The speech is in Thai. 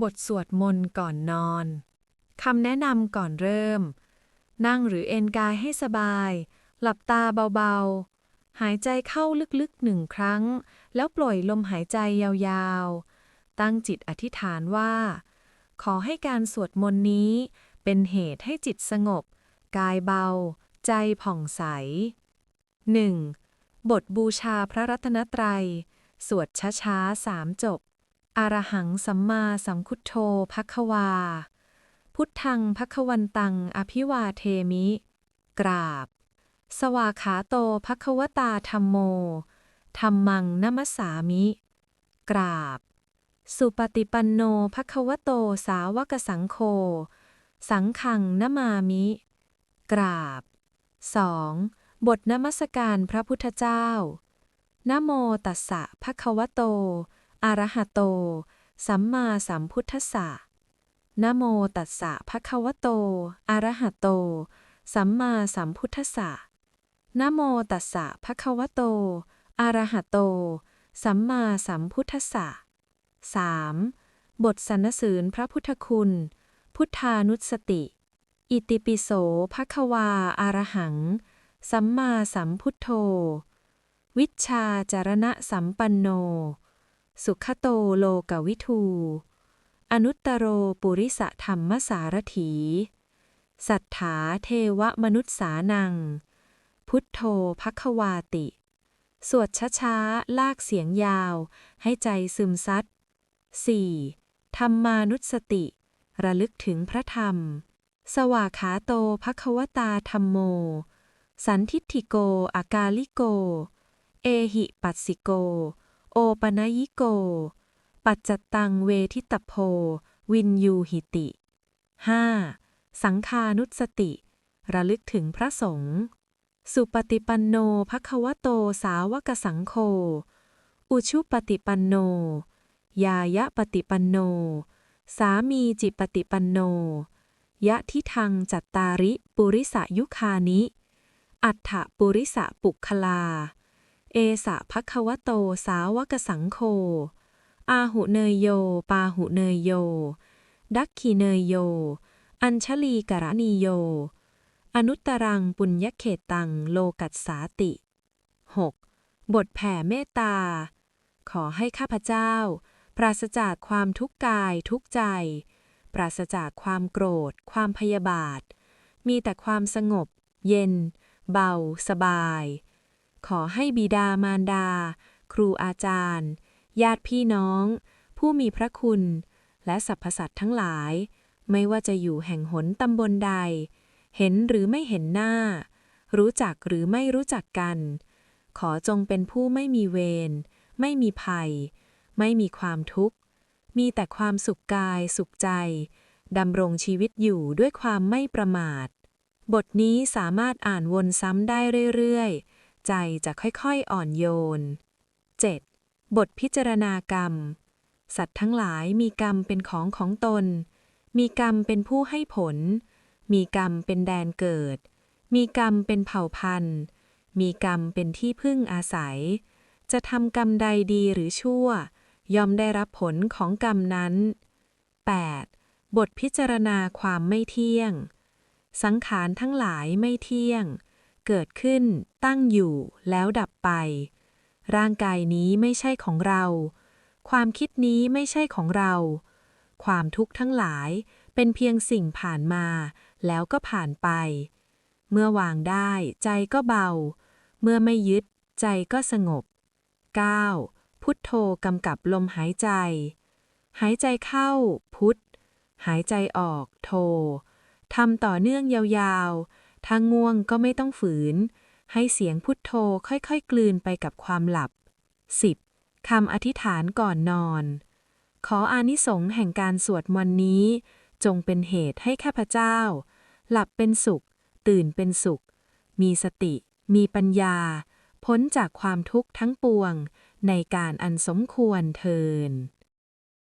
บทสวดมนต์ก่อนนอน คำแนะนำก่อนเริ่ม นั่งหรือเอนกายให้สบาย หลับตาเบาๆ หายใจเข้าลึกๆหนึ่งครั้ง แล้วปล่อยลมหายใจยาวๆ ตั้งจิตอธิษฐานว่า ขอให้การสวดมนต์นี้เป็นเหตุให้จิตสงบ กายเบา ใจผ่องใส 1. บทบูชาพระรัตนตรัย สวดช้าๆสามจบ อรหังสัมมาสัมพุทโธภควา พุทธังภควันตัง อภิวาเทมิ กราบ สวาขาโตภควตาธรรมโมธรรมังนัมสสามิ กราบ สุปฏิปันโนภควโตสาวกสังโฆสังฆังนมามิ กราบ 2. บทนมัสการพระพุทธเจ้า นโมตัสสะภคะวโต อะระหะโต สัมมาสัมพุทธัสสะนะโมตัสสะภะคะวะโต อะระหะโต สัมมาสัมพุทธัสสะนะโมตัสสะภะคะวะโต อะระหะโต สัมมาสัมพุทธัสสะ 3. บทสรรเสริญพระพุทธคุณ พุทธานุสติ อิติปิโสภควาอารหัง สัมมาสัมพุทโธ วิชาจารณะสัมปันโน สุขโตโลกวิทู อนุตตโรปุริสธรรมสารถี สัทธาเทวมนุษสานัง พุทโธภควาติ สวดช้าๆ ลากเสียงยาว ให้ใจซึมซัด 4. ธรรมานุสติ ระลึกถึงพระธรรม สวาขาโตภควตาธรรมโม สันทิฏฐิโกอากาลิโก เอหิปัสสิโก โอปนยิโก ปัจจตังเวทิตโพ วินยูหิติ 5. สังคานุสติ ระลึกถึงพระสงฆ์สุปฏิปันโนภควโตสาวกสังโฆอุชุปฏิปันโน ยายะปฏิปันโน สามีจิปฏิปันโน ยะทิทังจัตตาริ ปุริสายุคานิ อัฏฐปุริสะปุคลา เอสะภควโตสาวกสังโฆอาหุเนยโย ปาหุเนยโย ดักขีเนยโย อัญชลีกรณีโย อนุตรังปุญญเขตังโลกัสสาติ 6. บทแผ่เมตตา ขอให้ข้าพเจ้า ปราศจากความทุกข์กายทุกใจ ปราศจากความโกรธ ความพยาบาท มีแต่ความสงบ เย็น เบา สบาย ขอให้บิดามารดา ครูอาจารย์ ญาติพี่น้อง ผู้มีพระคุณ และสรรพสัตว์ทั้งหลาย ไม่ว่าจะอยู่แห่งหนตำบลใด เห็นหรือไม่เห็นหน้า รู้จักหรือไม่รู้จักกัน ขอจงเป็นผู้ไม่มีเวร ไม่มีภัย ไม่มีความทุกข์ มีแต่ความสุขกายสุขใจ ดำรงชีวิตอยู่ด้วยความไม่ประมาท บทนี้สามารถอ่านวนซ้ำได้เรื่อยๆ ใจจะค่อยๆอ่อนโยน 7. บทพิจารณากรรม สัตว์ทั้งหลายมีกรรมเป็นของของตน มีกรรมเป็นผู้ให้ผล มีกรรมเป็นแดนเกิด มีกรรมเป็นเผ่าพันธุ์ มีกรรมเป็นที่พึ่งอาศัย จะทำกรรมใดดีหรือชั่ว ย่อมได้รับผลของกรรมนั้น 8. บทพิจารณาความไม่เที่ยง สังขารทั้งหลายไม่เที่ยง เกิดขึ้น ตั้งอยู่ แล้วดับไป ร่างกายนี้ไม่ใช่ของเรา ความคิดนี้ไม่ใช่ของเรา ความทุกข์ทั้งหลายเป็นเพียงสิ่งผ่านมา แล้วก็ผ่านไป เมื่อวางได้ใจก็เบา เมื่อไม่ยึดใจก็สงบ 9. พุทโธกำกับลมหายใจ หายใจเข้า พุทหายใจออก โททำต่อเนื่องยาวๆ ถ้าง่วงก็ไม่ต้องฝืน ให้เสียงพุทโธค่อยๆ กลืนไปกับความหลับ 10. คำอธิษฐานก่อนนอน ขออานิสงส์แห่งการสวดมนต์นี้ จงเป็นเหตุให้ข้าพเจ้า หลับเป็นสุข ตื่นเป็นสุข มีสติ มีปัญญา พ้นจากความทุกข์ทั้งปวง ในการอันสมควรเทิน